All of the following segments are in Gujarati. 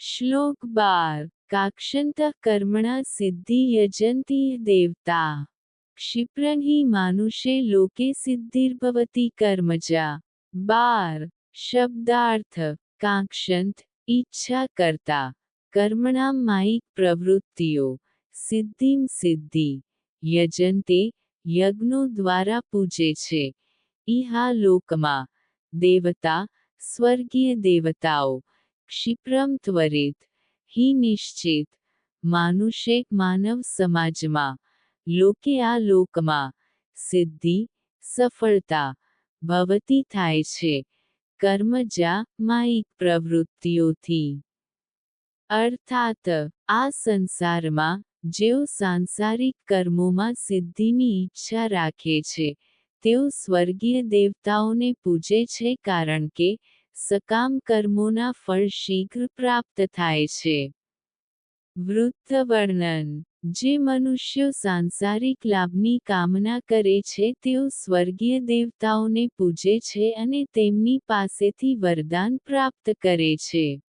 શ્લોક બાર કાક્ષંત કર્મણા સિદ્ધિ યજંતી દેવતા ક્ષિપ્રણ હિ માનુષે લોકે સિદ્ધિર્ભવતી કર્મજા બાર શબ્દાર્થ કાંક્ષંત ઈચ્છા કરતા કર્મણા માયિક પ્રવૃત્તિઓ સિદ્ધિમ સિદ્ધિ યજંતે યજ્ઞો દ્વારા પૂજે છે ઇહા લોકમાં દેવતા સ્વર્ગીય દેવતાઓ ક્ષિપ્રમ ત્વરિત. હિ નિશ્ચિત. માનુષે માનવ સમાજમાં, લોકે આ લોકમાં, સિદ્ધિ, સફળતા, ભવતી થાય છે. કર્મજા માયિક પ્રવૃત્તિઓથી. અર્થાત, આ સંસારમાં, જેઓ સાંસારિક કર્મોમાં સિદ્ધિની ઈચ્છા રાખે છે, તેઓ સ્વર્ગીય દેવતાઓને પૂજે છે કારણ કે સકામ કર્મોના ફળ શીઘ્ર પ્રાપ્ત થાય છે. વૃત્ત વર્ણન. જે મનુષ્યો સાંસારિક લાભની કામના કરે છે, તેઓ સ્વર્ગીય દેવતાઓને પૂજે છે અને તેમની પાસેથી વરદાન પ્રાપ્ત કરે છે.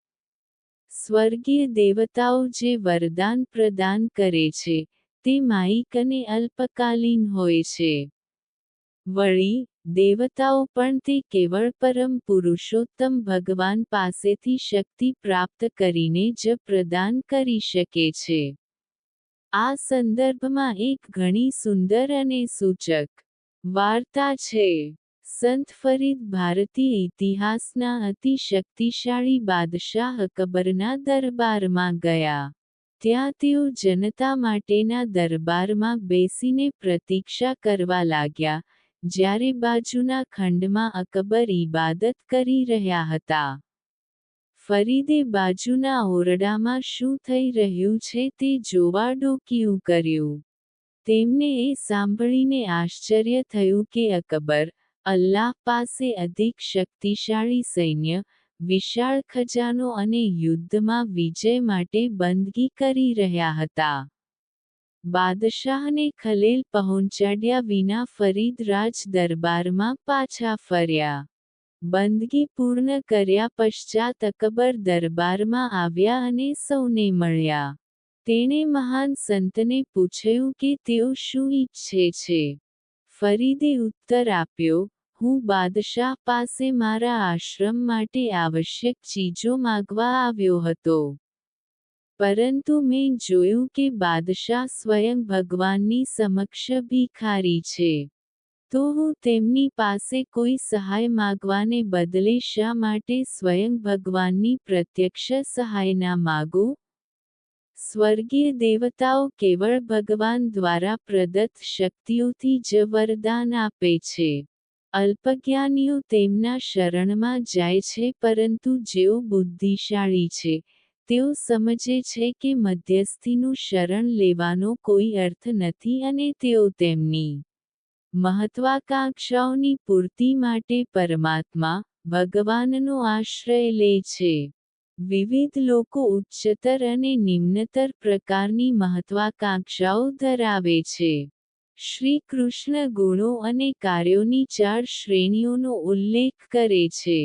સ્વર્ગીય દેવતાઓ જે વરદાન પ્રદાન કરે છે, તે માયિક અને અલ્પકાલીન હોય છે. વળી દેવતાઓ પણ તે કેવળ પરમ પુરુષોત્તમ ભગવાન પાસેથી શક્તિ પ્રાપ્ત કરીને જ પ્રદાન કરી શકે છે. આ સંદર્ભમાં એક ઘણી સુંદર અને સૂચક વાર્તા છે. સંત ફરીદ ભારતીય ઇતિહાસના અતિ શક્તિશાળી બાદશાહ અકબરના દરબારમાં ગયા. ત્યાં તેઓ જનતા માટેના દરબારમાં બેસીને પ્રતીક્ષા કરવા લાગ્યા જ્યારે બાજુના ખંડમાં અકબર ઇબાદત કરી રહ્યા હતા. ફરીદે બાજુના ઓરડામાં શું થઈ રહ્યું છે તે જોવા ડોકિયું કર્યું. તેમને એ સાંભળીને આશ્ચર્ય થયું કે અકબર, અલ્લાહ પાસે અધિક શક્તિશાળી સૈન્ય, વિશાળ ખજાનો અને યુદ્ધમાં વિજય માટે બંદગી કરી રહ્યા હતા. બાદશાહને ખલેલ પહોંચાડ્યા વિના ફરીદ રાજ દરબારમાં પાછા ફર્યા. બંદગી પૂર્ણ કર્યા પશ્ચાત અકબર દરબારમાં આવ્યા અને સૌને મળ્યા. તેણે મહાન સંતને પૂછ્યું કે તેઓ શું ઈચ્છે છે? ફરીદે ઉત્તર આપ્યો, હું બાદશાહ પાસે મારા આશ્રમ માટે આવશ્યક ચીજો માગવા આવ્યો હતો. પરંતુ મેં જોયું કે બાદશાહ સ્વયં ભગવાનની સમક્ષ ભિખારી છે. તો હું તેમની પાસે કોઈ સહાય માગવાને બદલે શા માટે સ્વયં ભગવાનની પ્રત્યક્ષ સહાય ના માગું? સ્વર્ગીય દેવતાઓ કેવળ ભગવાન દ્વારા પ્રદત્ત શક્તિઓથી જ વરદાન આપે છે. અલ્પજ્ઞાનીઓ તેમના શરણમાં જાય છે પરંતુ જેઓ બુદ્ધિશાળી છે. તેઓ સમજે છે કે મધ્યસ્થીનું શરણ લેવાનો કોઈ અર્થ નથી અને તેઓ તેમની મહત્વાકાંક્ષાઓની પૂર્તિ માટે પરમાત્મા ભગવાનનો આશ્રય લે છે. વિવિધ લોકો ઉચ્ચતર અને નિમ્નતર પ્રકારની મહત્વાકાંક્ષાઓ ધરાવે છે. શ્રી કૃષ્ણ ગુણો અને કાર્યોની ચાર શ્રેણીઓનો ઉલ્લેખ કરે છે.